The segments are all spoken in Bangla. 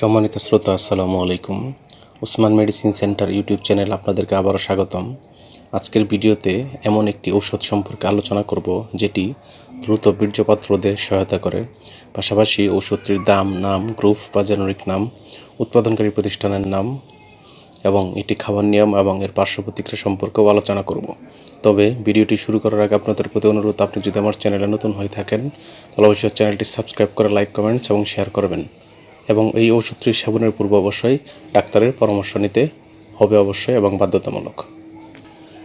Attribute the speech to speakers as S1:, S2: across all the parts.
S1: সম্মানিত শ্রোতা, আসসালামু আলাইকুম। Osman medicine centre YouTube channel আপনাদেরকে আবারও স্বাগতম। আজকের ভিডিওতে এমন একটি ঔষধ সম্পর্কে আলোচনা করব, যেটি দ্রুত বীর্যপাত রোধে সহায়তা করে। পাশাপাশি ঔষধটির দাম, নাম, গ্রুপ বা জেনারিক নাম, উৎপাদনকারী প্রতিষ্ঠানের নাম এবং এটি খাওয়ার নিয়ম এবং এর পার্শ্ব প্রতিক্রিয়া সম্পর্কেও আলোচনা করব। তবে ভিডিওটি শুরু করার আগে আপনাদের প্রতি অনুরোধ, আপনি যদি আমার চ্যানেলে নতুন হয়ে থাকেন, তাহলে অবশ্যই চ্যানেলটি সাবস্ক্রাইব করে লাইক, কমেন্টস এবং শেয়ার করবেন। এবং এই ওষুধটি সেবনের পূর্ব অবশ্যই ডাক্তারের পরামর্শ নিতে হবে অবশ্যই এবং বাধ্যতামূলক।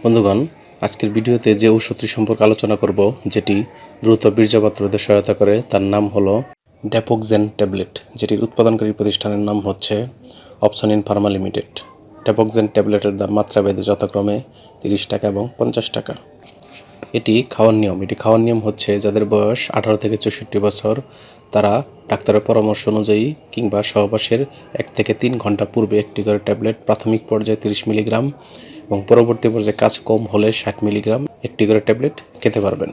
S1: বন্ধুগণ, আজকের ভিডিওতে যে ঔষধটি সম্পর্কে আলোচনা করব, যেটি দ্রুত বীর্যপাত সহায়তা করে, তার নাম হলো ড্যাপোক্সেন ট্যাবলেট, যেটির উৎপাদনকারী প্রতিষ্ঠানের নাম হচ্ছে অপশন ইন ফার্মা লিমিটেড। ড্যাপোক্সেন ট্যাবলেটের দাম মাত্রা ভেদে যথাক্রমে তিরিশ টাকা এবং পঞ্চাশ টাকা। এটি খাওয়ার নিয়ম, এটি খাওয়ার নিয়ম হচ্ছে যাদের বয়স আঠারো থেকে চৌষট্টি বছর, তারা ডাক্তারের পরামর্শ অনুযায়ী কিংবা সহবাসের এক থেকে তিন ঘণ্টা পূর্বে একটি করে ট্যাবলেট প্রাথমিক পর্যায়ে তিরিশ মিলিগ্রাম এবং পরবর্তী পর্যায়ে কাজ কম হলে ষাট মিলিগ্রাম একটি করে ট্যাবলেট খেতে পারবেন।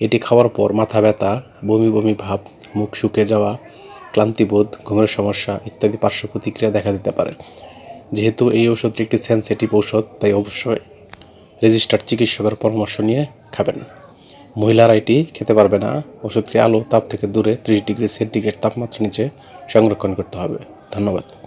S1: এটি খাওয়ার পর মাথা ব্যথা, বমি বমি ভাব, মুখ শুকে যাওয়া, ক্লান্তিবোধ, ঘুমের সমস্যা ইত্যাদি পার্শ্ব প্রতিক্রিয়া দেখা দিতে পারে। যেহেতু এই ওষুধটি একটি সেন্সিটিভ ঔষধ, তাই অবশ্যই রেজিস্টার্ড চিকিৎসকের পরামর্শ নিয়ে খাবেন। মহিলারা এটি খেতে পারবে না। ওষুধকে আলো তাপ থেকে দূরে ত্রিশ ডিগ্রি সেন্টিগ্রেড তাপমাত্রা নিচে সংরক্ষণ করতে হবে। ধন্যবাদ।